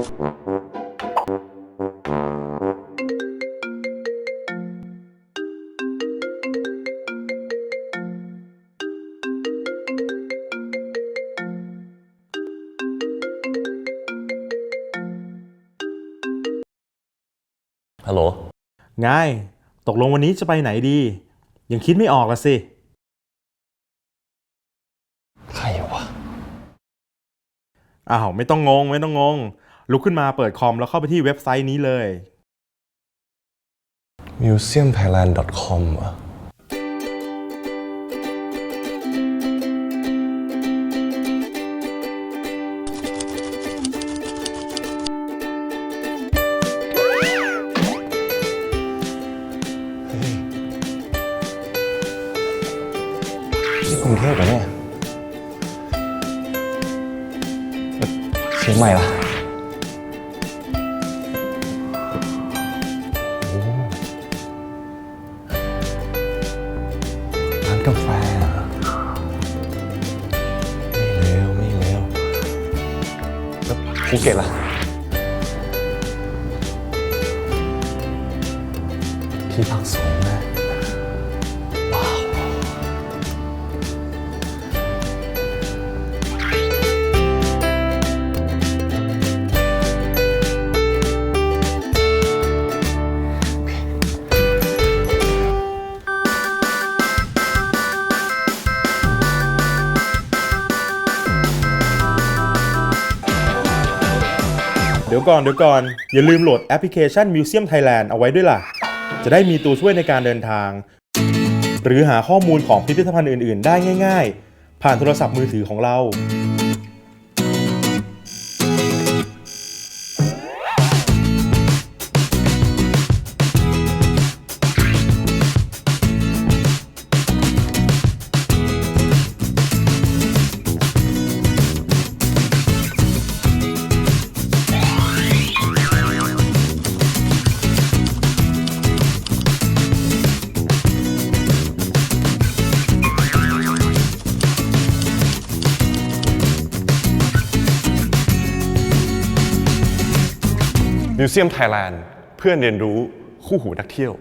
ฮัลโหลไงตกลงวันนี้จะไปไหนดี ยังคิดไม่ออกละสิ ใครวะ อ้าว ไม่ต้องงง ไม่ต้องงง ลุกขึ้นมาเปิดคอมแล้วเข้าไปที่เว็บไซต์นี้เลย museumthailand.com เหรอเฮ้ยนี่กรุงเทพเหรอเนี่ยเอ่อเชียงใหม่ล่ะ กาแฟเหรอไม่เร็วไม่เร็วแล้วภูเก็ตล่ะที่พักสูงนะ เดี๋ยวก่อนเดี๋ยวก่อน อย่าลืมโหลดแอปพลิเคชัน Museum Thailand เอาไว้ด้วยล่ะ จะได้มีตัวช่วยในการเดินทาง หรือหาข้อมูลของพิพิธภัณฑ์อื่น ๆ ได้ง่าย ๆ ผ่านโทรศัพท์มือถือของเรา มิวเซียมไทยแลนด์เพื่อเรียนรู้คู่หูนักเที่ยว